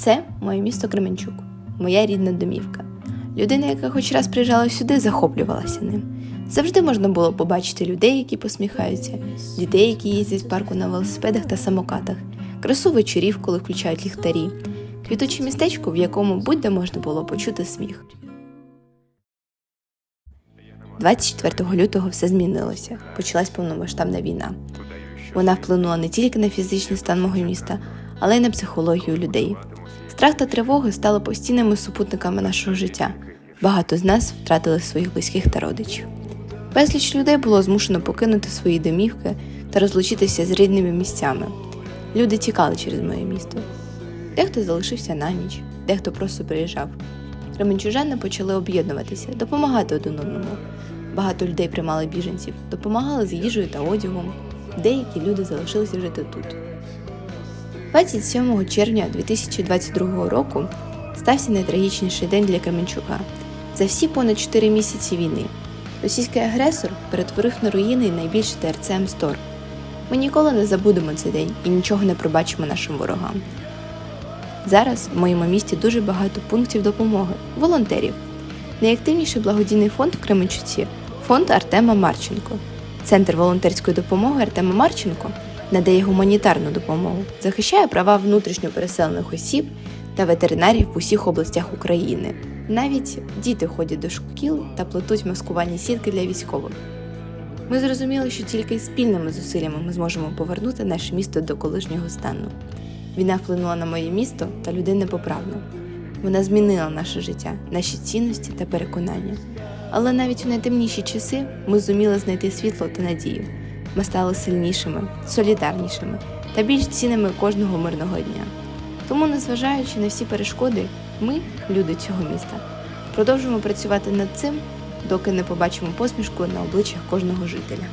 Це моє місто Кременчук, моя рідна домівка. Людина, яка хоч раз приїжджала сюди, захоплювалася ним. Завжди можна було побачити людей, які посміхаються, дітей, які їздять в парку на велосипедах та самокатах, красу вечорів, коли включають ліхтарі, квітуче містечко, в якому будь-де можна було почути сміх. 24 лютого все змінилося. Почалась повномасштабна війна. Вона вплинула не тільки на фізичний стан мого міста, але й на психологію людей. Страх та тривога стали постійними супутниками нашого життя. Багато з нас втратили своїх близьких та родичів. Безліч людей було змушено покинути свої домівки та розлучитися з рідними місцями. Люди тікали через моє місто. Дехто залишився на ніч, дехто просто приїжджав. Кременчужани почали об'єднуватися, допомагати один одному. Багато людей приймали біженців, допомагали з їжею та одягом. Деякі люди залишилися жити тут. 27 червня 2022 року стався найтрагічніший день для Кременчука. За всі понад 4 місяці війни російський агресор перетворив на руїни найбільший ТРЦ Мстор. Ми ніколи не забудемо цей день і нічого не пробачимо нашим ворогам. Зараз в моєму місті дуже багато пунктів допомоги, волонтерів. Найактивніший благодійний фонд в Кременчуці фонд Артема Марченко. Центр волонтерської допомоги Артема Марченко надає гуманітарну допомогу, захищає права внутрішньо переселених осіб та ветеринарів в усіх областях України. Навіть діти ходять до шкіл та плетуть маскувальні сітки для військових. Ми зрозуміли, що тільки спільними зусиллями ми зможемо повернути наше місто до колишнього стану. Війна вплинула на моє місто та людей непоправно. Вона змінила наше життя, наші цінності та переконання. Але навіть у найтемніші часи ми зуміли знайти світло та надію. Ми стали сильнішими, солідарнішими та більш цінними кожного мирного дня. Тому, незважаючи на всі перешкоди, ми, люди цього міста, продовжуємо працювати над цим, доки не побачимо посмішку на обличчях кожного жителя.